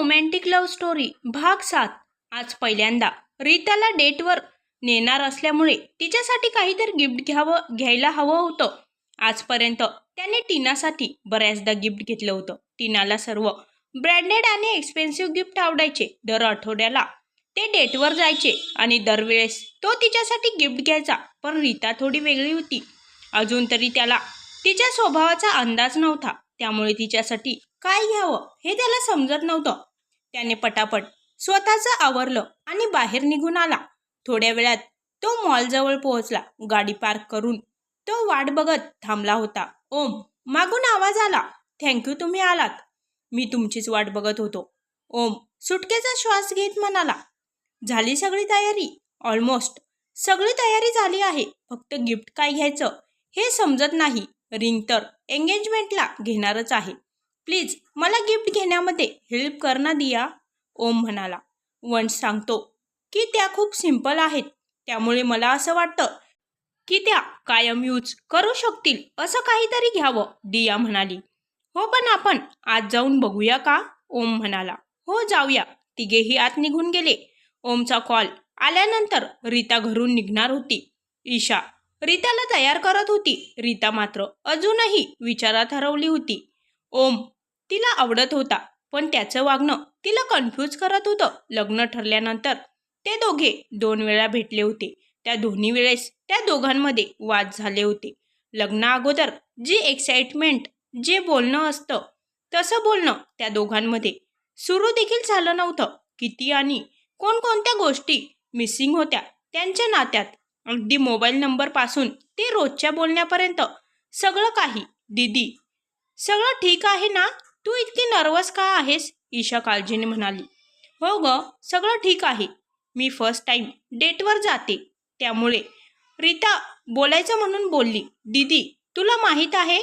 Romantic love story भाग सात. आज पहिल्यांदा. रीताला डेटवर नेणार असल्यामुळे तिच्यासाठी काहीतरी गिफ्ट घ्यावं घ्यायला हवं होतं. आजपर्यंत त्याने टीनासाठी बऱ्याचदा गिफ्ट घेतलं होतं. टीनाला सर्व ब्रँडेड आणि एक्सपेन्सिव्ह गिफ्ट आवडायचे. दर आठवड्याला ते डेटवर जायचे आणि दरवेळेस तो तिच्यासाठी गिफ्ट घ्यायचा पण रीता थोडी वेगळी होती. अजून तरी त्याला तिच्या स्वभावाचा अंदाज नव्हता. त्यामुळे तिच्यासाठी काय घ्यावं हे त्याला समजत नव्हतं. त्याने पटापट स्वतःचं आवरलं आणि बाहेर निघून आला. थोड्या वेळात तो मॉलजवळ पोहोचला. गाडी पार्क करून तो वाट बघत थांबला होता. ओम मागून आवाज आला. थँक्यू तुम्ही आलात. मी तुमचीच वाट बघत होतो. ओम सुटकेचा श्वास घेत म्हणाला. झाली सगळी तयारी? ऑलमोस्ट सगळी तयारी झाली आहे. फक्त गिफ्ट काय घ्यायचं हे समजत नाही. रिंग तर एंगेजमेंटला घेणारच आहे. प्लीज मला गिफ्ट घेण्यामध्ये हेल्प कर ना दिया ओम म्हणाला. वंश सांगतो की त्या खूप सिंपल आहेत. त्यामुळे मला असं वाटतं की त्या कायम यूज करू शकतील असं काहीतरी घ्यावं दिया म्हणाली. हो पण आपण आज जाऊन बघूया का? ओम म्हणाला. हो जाऊया. तिघेही आत निघून गेले. ओमचा कॉल आल्यानंतर रीता घरून निघणार होती. ईशा रीताला तयार करत होती. रीता मात्र अजूनही विचारात हरवली होती. ओम तिला आवडत होता. पण त्याचं वागणं तिला कन्फ्यूज करत होतं लग्न ठरल्यानंतर. ते दोघे दोन वेळा भेटले होते. त्या दोन्ही वेळेस त्या दोघांमध्ये वाद झाले होते. लग्ना अगोदर जी एक्साइटमेंट जे बोलणं असतं तसं बोलणं त्या दोघांमध्ये. सुरू देखील झालं नव्हतं. किती आणि कोणकोणत्या गोष्टी मिसिंग होत्या त्यांच्या नात्यात. अगदी मोबाईल नंबरपासून ते रोजच्या बोलण्यापर्यंत सगळं काही. दीदी सगळं ठीक आहे ना? तू इतकी नर्वस का आहेस? ईशा काळजीने म्हणाली. हो ग सगळं ठीक आहे. मी फर्स्ट टाईम डेटवर जाते. त्यामुळे रीता बोलायचं म्हणून बोलली. दीदी तुला माहीत आहे?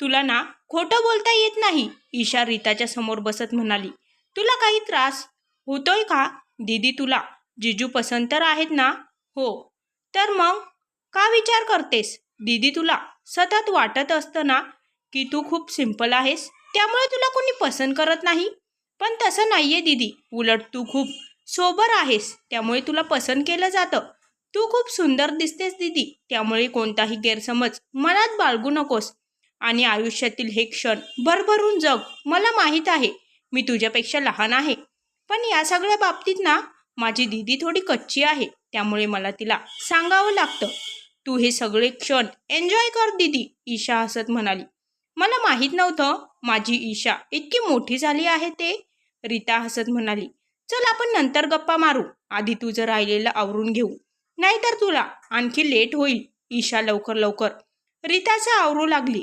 तुला ना खोटं बोलता येत नाही ईशा रीताच्या समोर बसत म्हणाली. तुला काही त्रास होतोय का? दीदी तुला जिजू पसंत तर आहेत ना? हो. तर मग का विचार करतेस? दीदी तुला सतत वाटत असतं ना की तू खूप सिंपल आहेस? त्यामुळे तुला कोणी पसंत करत नाही? पण तसं नाही आहे दीदी. उलट तू खूप सोबर आहेस. त्यामुळे तुला पसंत केलं जातं. तू खूप सुंदर दिसतेस दीदी. त्यामुळे कोणताही गैरसमज मनात बाळगू नकोस. आणि आयुष्यातील हे क्षण भरभरून जग. मला माहीत आहे. मी तुझ्यापेक्षा लहान आहे. पण या सगळ्या बाबतीत ना माझी दीदी थोडी कच्ची आहे. त्यामुळे मला तिला सांगावं लागतं. तू हे सगळे क्षण एन्जॉय कर दीदी ईशा हसत म्हणाली. मला माहीत नव्हतं माझी ईशा इतकी मोठी झाली आहे ते? रीता हसत म्हणाली चल आपण नंतर गप्पा मारू. आधी तुझं राहिलेलं आवरून घेऊ. नाहीतर तुला आणखी लेट होईल. ईशा लवकर लवकर रीताचं आवरू लागली.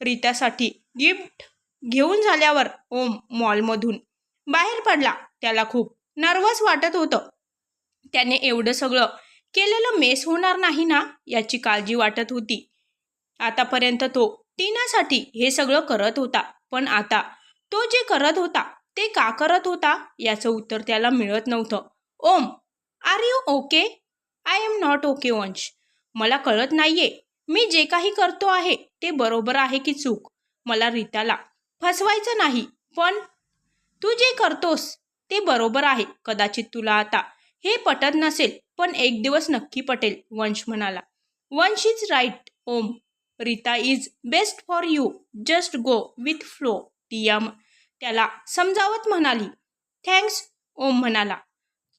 रीतासाठी गिफ्ट घेऊन झाल्यावर ओम मॉलमधून बाहेर पडला. त्याला खूप नर्वस वाटत होतं. त्याने एवढं सगळं केलेलं मेस होणार नाही ना याची काळजी वाटत होती. आतापर्यंत तो टीनासाठी हे सगळं करत होता. पण आता तो जे करत होता ते का करत होता? याचं उत्तर त्याला मिळत नव्हतं. Om are you okay? I am not okay Vansh. मला कळत नाहीये. मी जे काही करतो आहे ते बरोबर आहे की चूक? मला रीताला फसवायचं नाही पण तू जे करतोस ते बरोबर आहे. कदाचित तुला आता हे पटत नसेल पण एक दिवस नक्की पटेल वंश म्हणाला. Vansh is right Om. Rita is best for you just go with flow Tia त्याला समजावत म्हणाली. थँक्स ओम म्हणाला.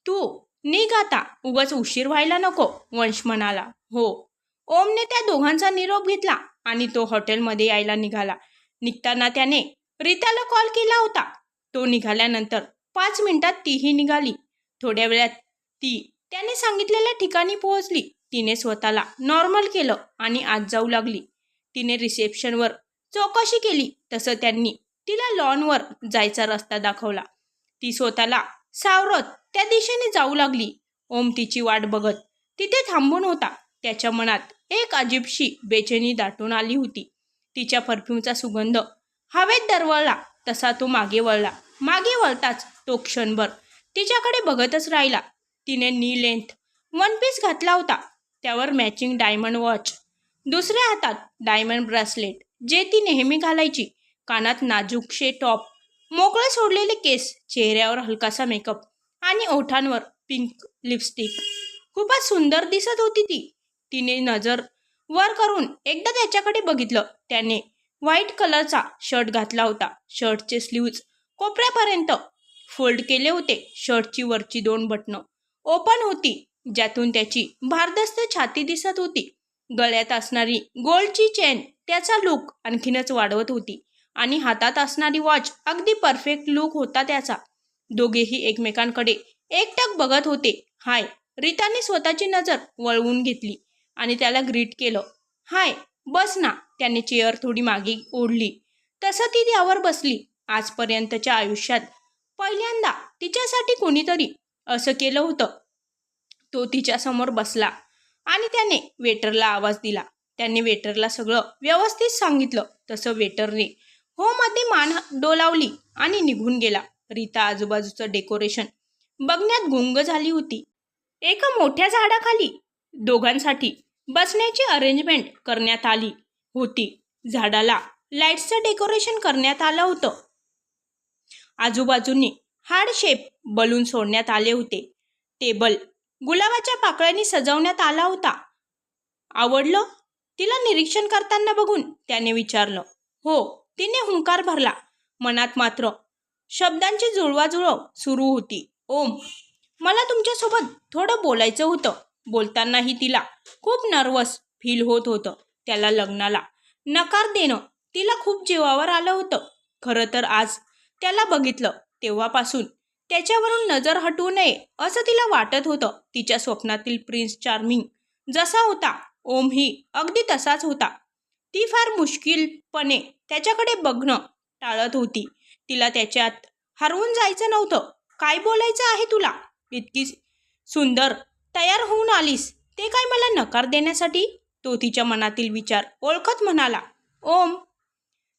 तू निघ आता. उगाच उशीर व्हायला नको वंश म्हणाला. हो. ओमने त्या दोघांचा निरोप घेतला आणि तो हॉटेलमध्ये यायला निघाला. निघताना त्याने रीताला कॉल केला होता. तो निघाल्यानंतर पाच मिनिटात तीही निघाली. थोड्या वेळात ती त्याने सांगितलेल्या ठिकाणी पोहोचली. तिने स्वतःला नॉर्मल केलं आणि आत जाऊ लागली. तिने रिसेप्शनवर चौकशी केली. तसं त्यांनी तिला लॉनवर जायचा रस्ता दाखवला. ती स्वतःला सावरत त्या दिशेने जाऊ लागली. ओम तिची वाट बघत तिथे थांबून होता. त्याच्या मनात एक अजीबशी बेचैनी दाटून आली होती. तिच्या परफ्यूमचा सुगंध हवेत दरवळला. तसा तो मागे वळला. मागे वळताच तो क्षणभर तिच्याकडे बघतच राहिला. तिने नी लेंथ वन पीस घातला होता. त्यावर मॅचिंग डायमंड वॉच दुसऱ्या हातात डायमंड ब्रासलेट जे ती नेहमी घालायची. कानात नाजूकशे टॉप मोकळे सोडलेले केस चेहऱ्यावर हलकासा मेकअप आणि ओठांवर पिंक लिपस्टिक खूपच सुंदर दिसत होती ती. तिने नजर वर करून एकदा त्याच्याकडे बघितलं. त्याने व्हाईट कलरचा शर्ट घातला होता. शर्टचे स्लीव्ज कोपऱ्यापर्यंत फोल्ड केले होते. शर्टची वरची दोन बटणं ओपन होती. ज्यातून त्याची भारदस्त छाती दिसत होती. गळ्यात असणारी गोल्डची चेन त्याचा लुक आणखीनच वाढवत होती. आणि हातात असणारी वॉच अगदी परफेक्ट लुक होता त्याचा. दोघेही एकमेकांकडे एकटक बघत होते. हाय रीताने स्वतःची नजर वळवून घेतली आणि त्याला ग्रीट केलं. हाय बस ना त्याने चेअर थोडी मागे ओढली. तसं ती त्यावर बसली. आजपर्यंतच्या आयुष्यात पहिल्यांदा तिच्यासाठी कोणीतरी असं केलं होतं. तो तिच्यासमोर बसला. आणि त्याने वेटरला आवाज दिला. त्याने वेटरला सगळं व्यवस्थित सांगितलं. तसं वेटरने हो मध्ये मान डोलावली आणि निघून गेला. रीता आजूबाजूचं डेकोरेशन बघण्यात गुंग झाली होती. एका मोठ्या झाडाखाली दोघांसाठी बसण्याची अरेंजमेंट करण्यात आली होती. झाडाला लाईट्सचं डेकोरेशन करण्यात आलं होतं. आजूबाजूनी हार्ड शेप बलून सोडण्यात आले होते. टेबल गुलाबाच्या पाकळ्यांनी सजवण्यात आला होता. आवडलं? तिला निरीक्षण करताना बघून त्याने विचारलं. हो तिने हुंकार भरला. मनात मात्र शब्दांची जुळवाजुळव सुरू होती. ओम मला तुमच्यासोबत थोडं बोलायचं होतं. बोलतानाही तिला खूप नर्वस फील होत होतं. त्याला लग्नाला नकार देणं तिला खूप जीवावर आलं होतं. खरं तर आज त्याला बघितलं तेव्हापासून त्याच्यावरून नजर हटवू नये असं तिला वाटत होतं. तिच्या स्वप्नातील प्रिन्स चार्मिंग जसा होता ओम ही अगदी तसाच होता. ती फार मुश्किलपणे त्याच्याकडे बघणं टाळत होती. तिला त्याच्यात हरवून जायचं नव्हतं. काय बोलायचं आहे तुला? इतकी सुंदर तयार होऊन आलीस. ते काय मला नकार देण्यासाठी? तो तिच्या मनातील विचार ओळखत म्हणाला ओम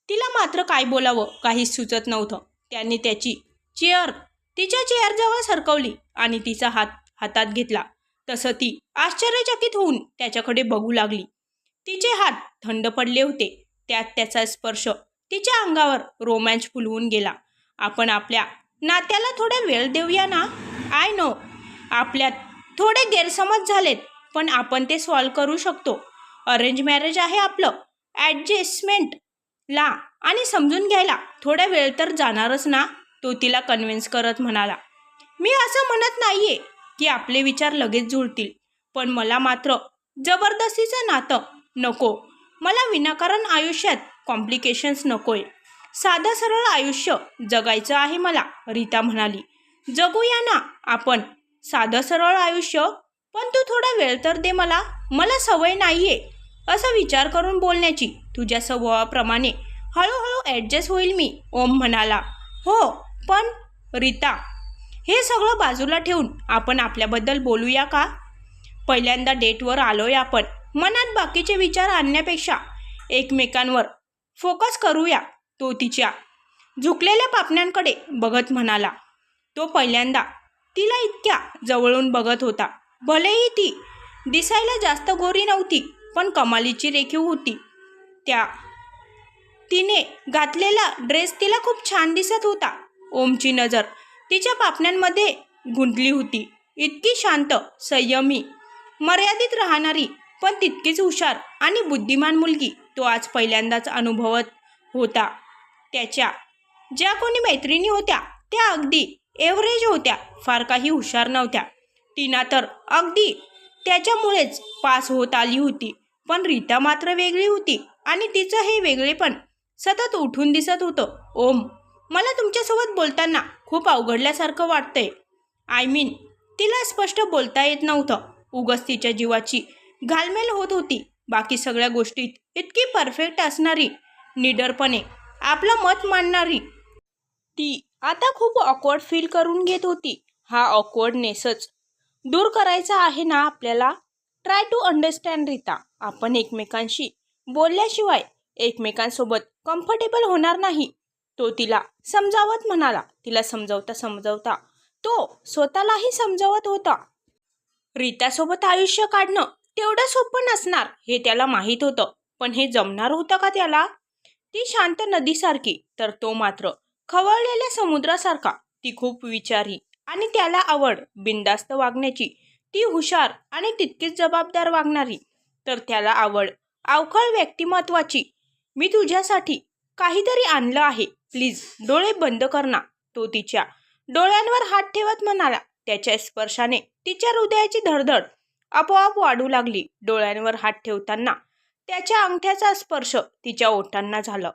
तिला मात्र काय बोलावं? काहीच सुचत नव्हतं. त्याने त्याची चेअर तिच्या चेअरजवळ सरकवली आणि तिचा हात हातात घेतला. तसं ती आश्चर्यचकित होऊन त्याच्याकडे बघू लागली. तिचे हात थंड पडले होते. त्यात त्याचा स्पर्श तिच्या अंगावर रोमॅन्स फुलवून गेला. आपण आपल्या नात्याला थोडा वेळ देऊया ना? I know. आपल्यात थोडे गैरसमज झालेत पण आपण ते सॉल्व करू शकतो. अरेंज मॅरेज आहे आपलं. ॲडजस्टमेंटला आणि समजून घ्यायला थोडा वेळ तर जाणारच ना? तो तिला कन्व्हिन्स करत म्हणाला मी असं म्हणत नाहीये की आपले विचार लगेच जुळतील पण मला मात्र जबरदस्तीचं नातं नको. मला विनाकारण आयुष्यात कॉम्प्लिकेशन्स नकोय. साधं सरळ आयुष्य जगायचं आहे मला रीता म्हणाली. जगूया ना आपण साधं सरळ आयुष्य? पण तू थोडा वेळ तर दे मला. मला सवय नाहीये. असं विचार करून बोलण्याची तुझ्या स्वभावाप्रमाणे हळूहळू ॲडजस्ट होईल मी ओम म्हणाला. हो पण रीता हे सगळं बाजूला ठेवून आपण आपल्याबद्दल बोलूया का? पहिल्यांदा डेटवर आलोय आपण. मनात बाकीचे विचार आणण्यापेक्षा एकमेकांवर फोकस करूया तो तिच्या. झुकलेल्या पापण्यांकडे बघत म्हणाला. तो पहिल्यांदा तिला इतक्या जवळून बघत होता. भलेही ती दिसायला जास्त गोरी नव्हती पण कमालीची रेखीव होती. त्या तिने घातलेला ड्रेस तिला खूप छान दिसत होता. ओमची नजर तिच्या पापण्यांमध्ये गुंतली होती. इतकी शांत संयमी मर्यादित राहणारी पण तितकीच हुशार आणि बुद्धिमान मुलगी तो आज पहिल्यांदाच अनुभवत होता. त्याच्या ज्या कोणी मैत्रिणी होत्या त्या अगदी एव्हरेज होत्या फार काही हुशार नव्हत्या. टीना तर अगदी त्याच्यामुळेच पास होत आली होती पण रीता मात्र वेगळी होती आणि तिचं हे वेगळेपण सतत उठून दिसत होतं. ओम मला तुमच्यासोबत बोलताना खूप अवघडल्यासारखं वाटतंय. आय मीन तिला स्पष्ट बोलता येत नव्हतं. उगच तिच्या जीवाची घालमेल होत होती. बाकी सगळ्या गोष्टीत इतकी परफेक्ट असणारी निडरपणे आपलं मत मांडणारी. ती आता खूप ऑकवर्ड फील करून घेत होती. हा ऑकवर्डनेसच दूर करायचा आहे ना आपल्याला? ट्राय टू अंडरस्टँड रिता आपण एकमेकांशी बोलल्याशिवाय एकमेकांसोबत कम्फर्टेबल होणार नाही. तो तिला समजावत म्हणाला. तिला समजावता समजावता तो स्वतःलाही समजावत होता. रीतासोबत आयुष्य काढणं तेवढं सोपं नसणार हे त्याला माहीत होतं. पण हे जमणार होतं का त्याला ती शांत नदीसारखी तर तो मात्र खवळलेल्या समुद्रासारखा. ती खूप विचारी आणि त्याला आवड बिंदास्त वागण्याची. ती हुशार आणि तितकीच जबाबदार वागणारी. तर त्याला आवड अवखळ व्यक्तिमत्वाची. मी तुझ्यासाठी काहीतरी आणलं आहे. प्लीज डोळे बंद कर ना. तो तिच्या डोळ्यांवर हात ठेवत म्हणाला. त्याच्या स्पर्शाने तिच्या हृदयाची धडधड आपोआप वाढू लागली. डोळ्यांवर हात ठेवताना त्याच्या अंगठ्याचा स्पर्श तिच्या ओठांना झाला.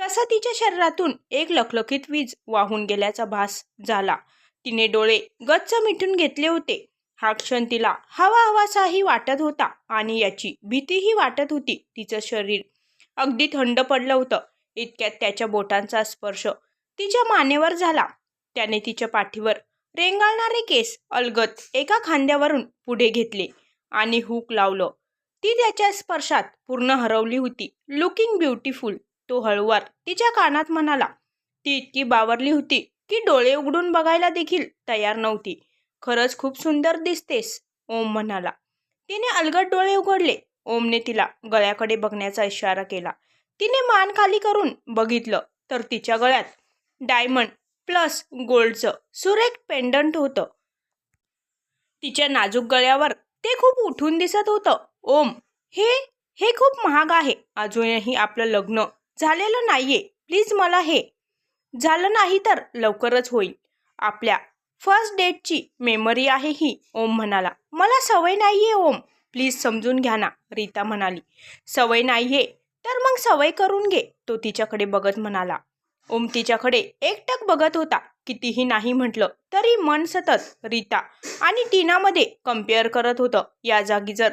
तसा तिच्या शरीरातून एक लखलखीत वीज वाहून गेल्याचा भास झाला. तिने डोळे गच्च मिटून घेतले होते. हा क्षण तिला हवा हवासाही वाटत होता आणि याची भीतीही वाटत होती. तिचं शरीर अगदी थंड पडलं होतं. इतक्यात त्याच्या बोटांचा स्पर्श तिच्या मानेवर झाला. त्याने तिच्या पाठीवर रेंगाळणारे केस अलगत एका खांद्यावरून पुढे घेतले आणि हुक लावलं. ती त्याच्या स्पर्शात पूर्ण हरवली होती. लुकिंग ब्युटिफुल तो हळूवार तिच्या कानात म्हणाला ती इतकी बावरली होती की डोळे उघडून बघायला देखील तयार नव्हती. खरंच खूप सुंदर दिसतेस ओम म्हणाला. तिने अलगट डोळे उघडले. ओमने तिला गळ्याकडे बघण्याचा इशारा केला. तिने मान खाली करून बघितलं तर तिच्या गळ्यात डायमंड प्लस गोल्डचं सुरेख पेंडंट होतं. तिच्या नाजूक गळ्यावर ते खूप उठून दिसत होतं. ओम हे हे खूप महाग आहे. अजूनही आपलं लग्न झालेलं नाहीये. प्लीज मला हे. झालं नाही तर लवकरच होईल. आपल्या फर्स्ट डेटची मेमरी आहे ही ओम म्हणाला. मला सवय नाहीये ओम. प्लीज समजून घ्या ना रीता म्हणाली. सवय नाहीये तर मग सवय करून घे तो तिच्याकडे बघत म्हणाला. ओम तिच्याकडे एकटक बघत होता. कितीही नाही म्हटलं तरी मन सतत रीता आणि टीनामध्ये कंपेअर करत होतं. या जागी जर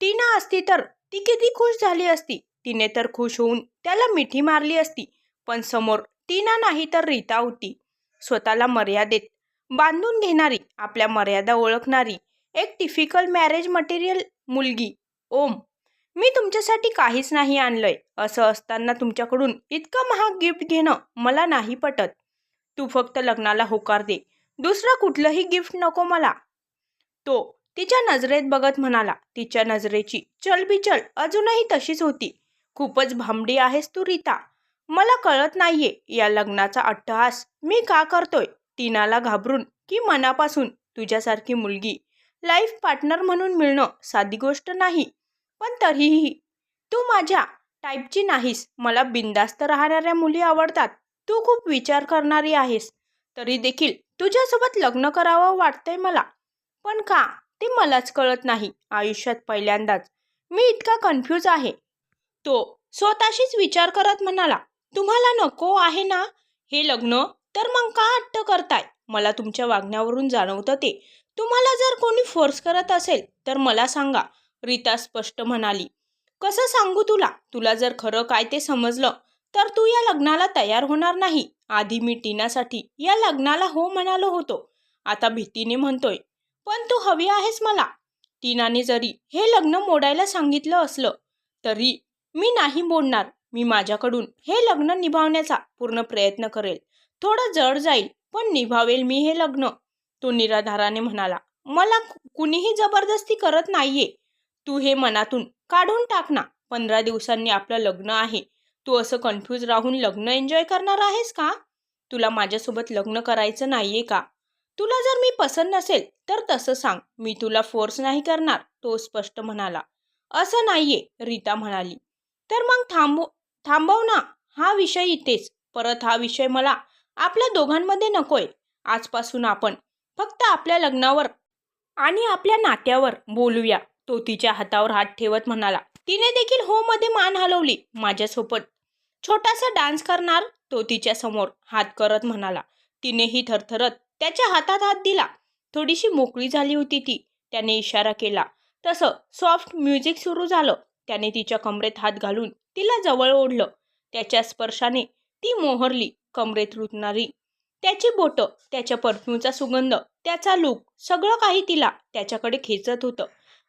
टीना असती तर ती किती खुश झाली असती. तिने तर खुश होऊन त्याला मिठी मारली असती. पण समोर टीना नाही तर रीता होती. स्वतःला मर्यादेत बांधून घेणारी आपल्या मर्यादा ओळखणारी एक टिफिकल मॅरेज मटेरियल मुलगी ओम मी तुमच्यासाठी काहीच नाही आणलंय. असं असताना तुमच्याकडून इतकं महाग गिफ्ट घेणं मला नाही पटत. तू फक्त लग्नाला होकार दे. दुसरं कुठलंही गिफ्ट नको मला. तो तिच्या नजरेत बघत म्हणाला तिच्या नजरेची चलबिचल अजूनही तशीच होती. खूपच भांबडी आहेस तू रीता. मला कळत नाहीये या लग्नाचा अट्टहास मी का करतोय? टीनाला घाबरून की मनापासून? तुझ्यासारखी मुलगी लाईफ पार्टनर म्हणून मिळणं साधी गोष्ट नाही. पण तरीही तू माझ्या टाईपची नाहीस. मला बिंदास्त राहणाऱ्या मुली आवडतात. तू खूप विचार करणारी आहेस. तरी देखील तुझ्यासोबत लग्न करावं वाटतंय मला. पण का? ते मलाच कळत नाही आयुष्यात पहिल्यांदाच. मी इतका कन्फ्यूज आहे. तो स्वतःशीच विचार करत म्हणाला तुम्हाला नको आहे ना? हे लग्न? तर मग का हट्ट करताय? मला तुमच्या वागण्यावरून जाणवतं ते. तुम्हाला जर कोणी फोर्स करत असेल तर मला सांगा. रीता स्पष्ट म्हणाली. कसं सांगू तुला? तुला जर खरं काय ते समजलं तर तू या लग्नाला तयार होणार नाही. आधी मी टीनासाठी या लग्नाला हो म्हणालो होतो. आता भीतीने म्हणतोय पण तू हवी आहेस मला. टीनाने जरी हे लग्न मोडायला सांगितलं असलं तरी मी नाही मोडणार. मी माझ्याकडून हे लग्न निभावण्याचा पूर्ण प्रयत्न करेल. थोडं जड जाईल पण निभावेल मी हे लग्न. तो निराधाराने म्हणाला मला कुणीही जबरदस्ती करत नाहीये. तू हे मनातून काढून टाक ना. पंधरा दिवसांनी आपलं लग्न आहे. तू असं कन्फ्यूज राहून लग्न एन्जॉय करणार आहेस का? तुला माझ्यासोबत लग्न करायचं नाहीये का? तुला जर मी पसंत नसेल तर तसं सांग. मी तुला फोर्स नाही करणार तो स्पष्ट म्हणाला. असं नाहीये रीता म्हणाली. तर मग थांबव थांबव ना. हा विषय इथेच. परत हा विषय मला आपल्या दोघांमध्ये नकोय. आजपासून आपण फक्त आपल्या लग्नावर आणि आपल्या नात्यावर बोलूया. तो तिच्या हातावर हात ठेवत म्हणाला तिने देखील हो मध्ये मान हलवली माझ्यासोबत छोटासा डान्स करणार तो तिच्या समोर हात करत म्हणाला. तिनेही थरथरत त्याच्या हातात हात दिला. थोडीशी मोकळी झाली होती ती. त्याने इशारा केला. तसं सॉफ्ट म्युझिक सुरू झालं. त्याने तिच्या कमरेत हात घालून तिला जवळ ओढलं. त्याच्या स्पर्शाने ती मोहरली कमरेत रुतणारी. त्याची बोटं त्याच्या परफ्यूमचा सुगंध त्याचा लूक सगळं काही तिला त्याच्याकडे खेचत होतं.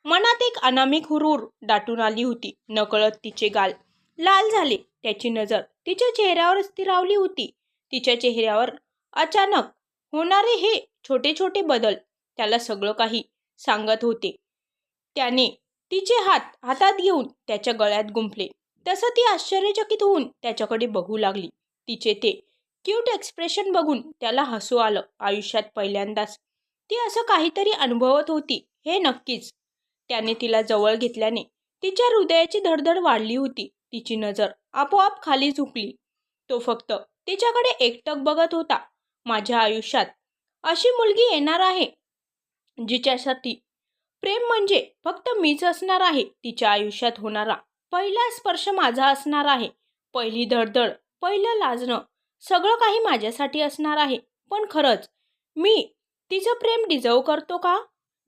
मनात एक अनामिक हुरूर दाटून आली होती. नकळत तिचे गाल लाल झाले. त्याची नजर तिच्या चेहऱ्यावर स्थिरावली होती. तिच्या चेहऱ्यावर अचानक होणारे हे छोटे छोटे बदल त्याला सगळं काही सांगत होते. त्याने तिचे हात हातात घेऊन त्याच्या गळ्यात गुंफले. तसं ती आश्चर्यचकित होऊन त्याच्याकडे बघू लागली. तिचे ते क्यूट एक्सप्रेशन बघून त्याला हसू आलं. आयुष्यात पहिल्यांदाच ती असं काहीतरी अनुभवत होती. हे नक्कीच त्याने तिला जवळ घेतल्याने तिच्या हृदयाची धडधड वाढली होती. तिची नजर आपोआप खाली झुकली. तो फक्त तिच्याकडे एकटक बघत होता. माझ्या आयुष्यात अशी मुलगी येणार आहे जिच्यासाठी प्रेम म्हणजे फक्त मीच असणार आहे तिच्या आयुष्यात होणारा पहिला स्पर्श माझा असणार आहे. पहिली धडधड पहिलं लाजणं सगळं काही माझ्यासाठी असणार आहे. पण खरंच मी तिचं प्रेम डिझर्व करतो का?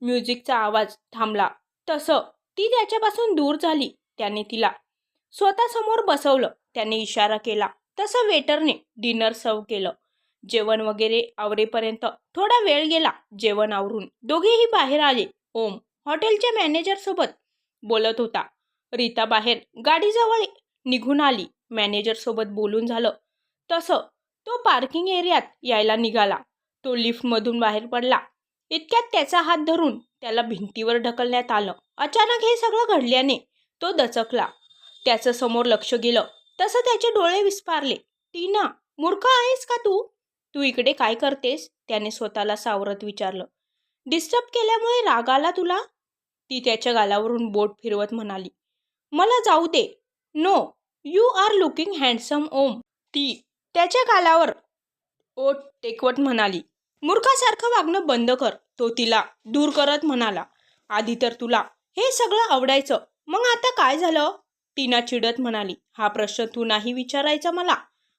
म्युझिकचा आवाज थांबला. तसं ती त्याच्यापासून दूर झाली त्याने तिला. स्वतःसमोर बसवलं त्याने इशारा केला. तसं वेटरने डिनर सर्व केलं. जेवण वगैरे आवरेपर्यंत थोडा वेळ गेला जेवण आवरून. दोघेही बाहेर आले. ओम हॉटेलच्या मॅनेजरसोबत बोलत होता. रीता बाहेर गाडीजवळ निघून आली. मॅनेजरसोबत बोलून झालं. तसं तो पार्किंग एरियात यायला निघाला. तो लिफ्टमधून बाहेर पडला. इतक्यात त्याचा हात धरून त्याला भिंतीवर ढकलण्यात आलं. अचानक हे सगळं घडल्याने तो दचकला. त्याचं समोर लक्ष गेलं. तसं त्याचे डोळे विस्पारले टीना मूर्ख आहेस का तू? तू इकडे काय करतेस? त्याने स्वतःला सावरत विचारलं. डिस्टर्ब केल्यामुळे राग आला तुला? ती त्याच्या गालावरून बोट फिरवत म्हणाली. मला जाऊ दे. No you are looking handsome Om. ती त्याच्या गालावर ओट टेकवत म्हणाली. मूर्खासारखं वागणं बंद कर तो तिला दूर करत म्हणाला. आधी तर तुला हे सगळं आवडायचं मग आता काय झालं? टीना चिडत म्हणाली हा प्रश्न तू नाही विचारायचा मला?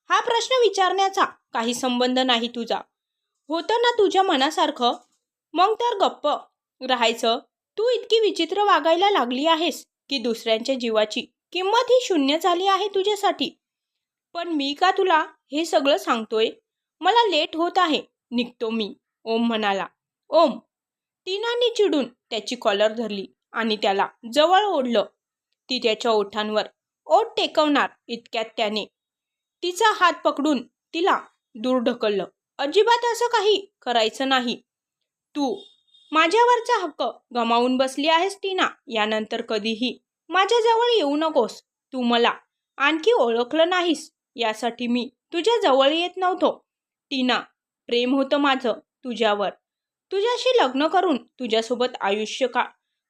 हा प्रश्न विचारण्याचा काही संबंध नाही तुझा. होतं ना तुझ्या मनासारखं? मग तर गप्प. राहायचं तू इतकी विचित्र वागायला लागली आहेस की दुसऱ्यांच्या जीवाची किंमत ही शून्य झाली आहे तुझ्यासाठी. पण मी का तुला हे सगळं सांगतोय? मला लेट होत आहे. निघतो मी ओम म्हणाला. ओम! टीनाने चिडून त्याची कॉलर धरली आणि त्याला जवळ ओढलं. ती त्याच्या ओठांवर ओठ टेकवणार इतक्यात त्याने. तिचा हात पकडून तिला दूर ढकललं. अजिबात असं काही करायचं नाही. तू माझ्यावरचा हक्क गमावून बसली आहेस टीना. यानंतर कधीही माझ्याजवळ येऊ नकोस. तू मला आणखी ओळखलं नाहीस. यासाठी मी तुझ्या जवळ येत नव्हतो. टीना प्रेम होतं माझं तुझ्यावर. तुझ्याशी लग्न करून तुझ्यासोबत आयुष्य का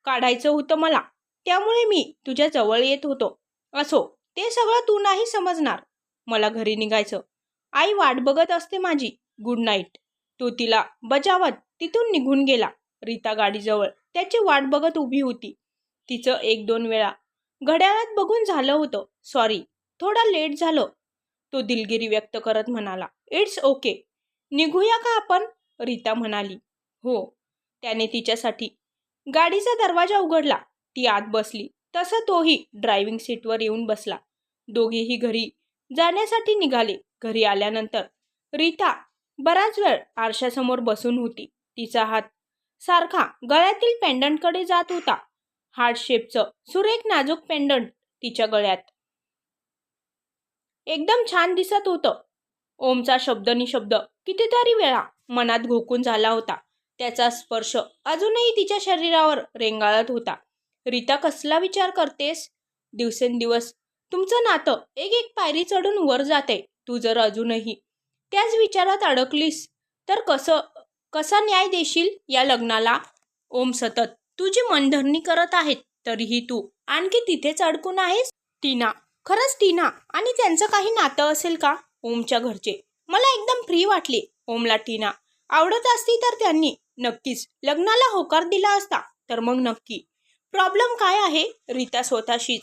काढायचं होतं मला. त्यामुळे मी तुझ्या जवळ येत होतो. असो ते सगळं तू नाही समजणार. मला घरी निघायचं. आई वाट बघत असते माझी. गुड नाईट तो तिला बजावत तिथून निघून गेला. रीता गाडीजवळ त्याची वाट बघत उभी होती. तिचं एक दोन वेळा घड्याळात बघून झालं होतं. सॉरी थोडा लेट झालं. तो दिलगिरी व्यक्त करत म्हणाला इट्स ओके निघूया का आपण? रीता म्हणाली. हो. त्याने तिच्यासाठी गाडीचा दरवाजा उघडला. ती आत बसली. तसं तोही ड्रायव्हिंग सीटवर येऊन बसला. दोघेही घरी जाण्यासाठी निघाले. घरी आल्यानंतर रीता बराच वेळ आरशासमोर बसून होती. तिचा हात सारखा गळ्यातील पेंडंटकडे जात होता. हार्ट शेपचं सुरेख नाजूक पेंडंट तिच्या गळ्यात. एकदम छान दिसत होतं. ओमचा शब्द निशब्द कितीतरी वेळा मनात घोकून झाला होता. त्याचा स्पर्श अजूनही तिच्या शरीरावर रेंगाळत होता. रीता कसला विचार करतेस? दिवसेंदिवस तुमचं नातं एक एक पायरी चढून वर जाते. तू जर अजूनही त्याच विचारात अडकलीस तर कसं कसा न्याय देशील या लग्नाला? ओम सतत. तुझी मनधरणी करत आहेत तरीही तू आणखी तिथेच अडकून आहेस? टीना खरंच टीना आणि त्यांचं काही नातं असेल का? ओमच्या घरचे. मला एकदम फ्री वाटले ओमला टीना. आवडत असती तर त्यांनी. नक्कीच. लग्नाला होकार दिला असता तर मग नक्की. प्रॉब्लेम काय आहे? रीता स्वतःशीच.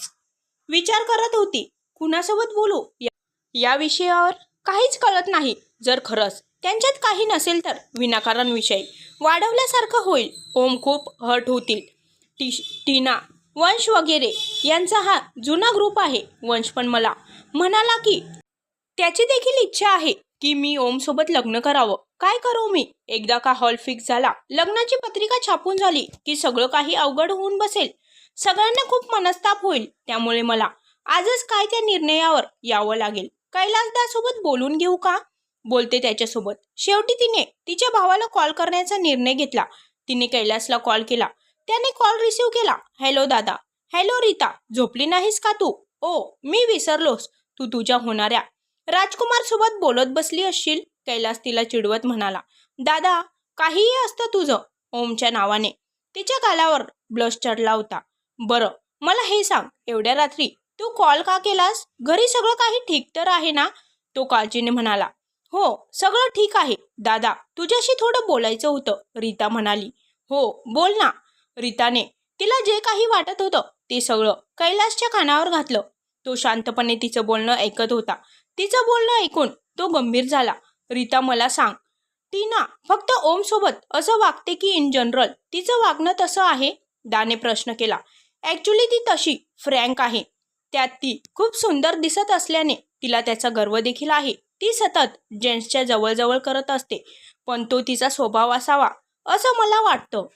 विचार करत होती. कुणासोबत बोलू? या- या विषयावर काहीच कळत नाही. जर खरंच त्यांच्यात काही नसेल तर विनाकारण विषय वाढवल्यासारखं होईल. ओम खूप हर्ट होतील. टी टीना वंश वगैरे यांचा हा जुना ग्रुप आहे. वंश पण मला. म्हणाला की त्याची देखील इच्छा आहे की मी ओमसोबत लग्न करावं. काय करू मी? एकदा का हॉल फिक्स झाला लग्नाची पत्रिका छापून झाली की सगळं काही अवघड होऊन बसेल. सगळ्यांना खूप मनस्ताप होईल त्यामुळे मला आजच काय त्या निर्णयावर यावं लागेल. कैलासदासोबत बोलून घेऊ का? बोलते त्याच्यासोबत. शेवटी तिने तिच्या भावाला कॉल करण्याचा निर्णय घेतला. तिने कैलासला कॉल केला. त्याने कॉल रिसीव केला. हॅलो दादा. हॅलो रीता झोपली नाहीस का तू? ओ मी विसरलोस. तू तुझ्या होणाऱ्या राजकुमार सोबत बोलत बसली असशील कैलास तिला चिडवत म्हणाला. दादा काहीही असतं तुझं ओमच्या नावाने. तिच्या गालावर ब्लश चढला होता. बरं मला हे सांग एवढ्या रात्री तू कॉल का केलास? घरी सगळं काही ठीक तर आहे ना? तो काळजीने म्हणाला. हो सगळं ठीक आहे. दादा तुझ्याशी थोडं बोलायचं होतं रीता म्हणाली. हो बोल ना. रीताने तिला जे काही वाटत होतं ते सगळं कैलासच्या कानावर घातलं. तो शांतपणे तिचं बोलणं ऐकत होता. तिचं बोलणं ऐकून तो गंभीर झाला. रीता मला सांग. ती ना फक्त ओम सोबत असं वागते की इन जनरल तिचं वागणं तसं आहे? दाने प्रश्न केला. ॲक्च्युली ती तशी फ्रँक आहे. त्यात ती खूप सुंदर दिसत असल्याने तिला त्याचा गर्व देखील आहे. ती सतत जेंट्सच्या जवळजवळ करत असते. पण तो तिचा स्वभाव असावा असं मला वाटतं.